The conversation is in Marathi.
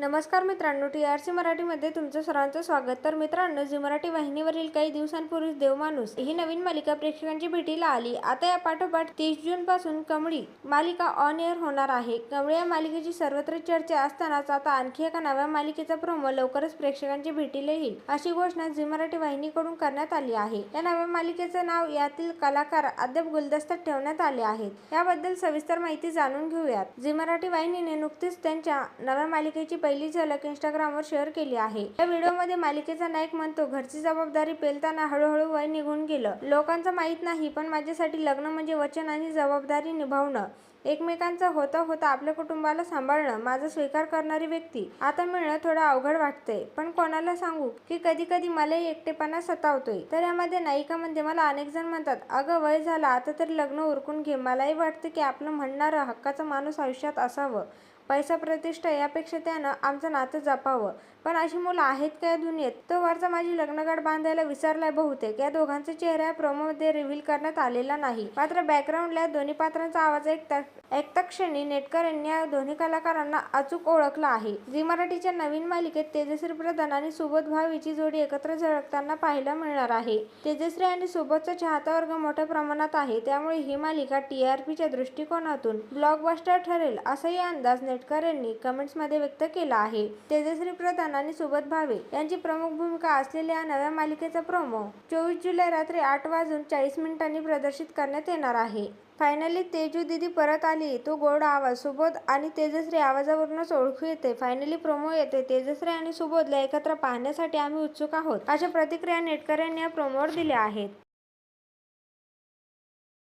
नमस्कार मित्रांनो टी आर सी मराठीमध्ये तुमचं सर्वांचं स्वागत. तर मित्रांनो झी मराठी वाहिनीवरील काही दिवसांपूर्वी देवमाणूस ही नवीन मालिका प्रेक्षकांची भेटीला आली. आता या पाठोपाठ तीस जून पासून कमळी मालिका ऑन एअर होणार आहे. कमळी या मालिकेची सर्वत्र चर्चा असतानाच आता आणखी एका नव्या मालिकेचा प्रोमो लवकरच प्रेक्षकांची भेटीला येईल अशी घोषणा झी मराठी वाहिनीकडून करण्यात आली आहे. या नव्या मालिकेचं नाव यातील कलाकार अद्याप गुलदस्त्यात ठेवण्यात आले आहेत. याबद्दल सविस्तर माहिती जाणून घेऊयात. झी मराठी वाहिनीने नुकतीच त्यांच्या नव्या मालिकेची पहिली झलक इंस्टाग्रामवर शेअर केली आहे. या व्हिडिओमध्ये मालिकेचा नायक म्हणतो घरची जबाबदारी पेलताना हळूहळू वय निघून गेलं. लोकांचं माहीत नाही पण माझ्यासाठी लग्न म्हणजे वचन आणि जबाबदारी निभावणं. एकमेकांचं होता होता आपल्या कुटुंबाला सांभाळणं माझा स्वीकार करणारी व्यक्ती. आता मिळणं थोडं अवघड वाटतंय. पण कोणाला सांगू की कधी कधी मलाही एकटेपणा सतावतोय. तर यामध्ये नायिकामध्ये म्हणजे मला अनेक जण म्हणतात अगं वय झालं आता तरी लग्न उरकून घे. मलाही वाटतं की आपलं म्हणणारं हक्काचा माणूस आयुष्यात असावं. पैसा प्रतिष्ठा यापेक्षा त्यानं आमचं नातं जपावं. पण अशी मुलं आहेत का या दुनियेत? तो वरचा माझी लग्नगाठ बांधायला विसरलाय बहुतेक. या दोघांचा चेहरा प्रोमोमध्ये रिव्हील करण्यात आलेला नाही. मात्र बॅकग्राऊंडला दोन्ही पात्रांचा आवाज ऐकता ऐकता क्षणी नेटकर यांनी या दोन्ही कलाकारांना अचूक ओळखला आहे. झी मराठीच्या नवीन मालिकेत तेजश्री प्रधान आणि सुबोध भावीची जोडी एकत्र झळकताना पाहायला मिळणार आहे. तेजश्री आणि सुबोधचा चाहता वर्ग मोठ्या प्रमाणात आहे. त्यामुळे ही मालिका टीआरपीच्या दृष्टिकोनातून ब्लॉकबस्टर ठरेल असाही अंदाज नेट यांनी कमेंट्समध्ये व्यक्त केला आहे. तेजश्री प्रधान आणि सुबोध भावे यांची प्रमुख भूमिका असलेल्या या नव्या मालिकेचा प्रोमो चोवीस जुलै रात्री आठ वाजून चाळीस मिनिटांनी प्रदर्शित करण्यात येणार आहे. फायनली तेजू दिदी परत आली तो गोड आवाज सुबोध आणि तेजश्री आवाजावरूनच ओळखू येते. फायनली प्रोमो येते. तेजश्री आणि सुबोधला एकत्र पाहण्यासाठी आम्ही उत्सुक आहोत अशा प्रतिक्रिया नेटकऱ्यांनी या प्रोमोवर दिल्या आहेत.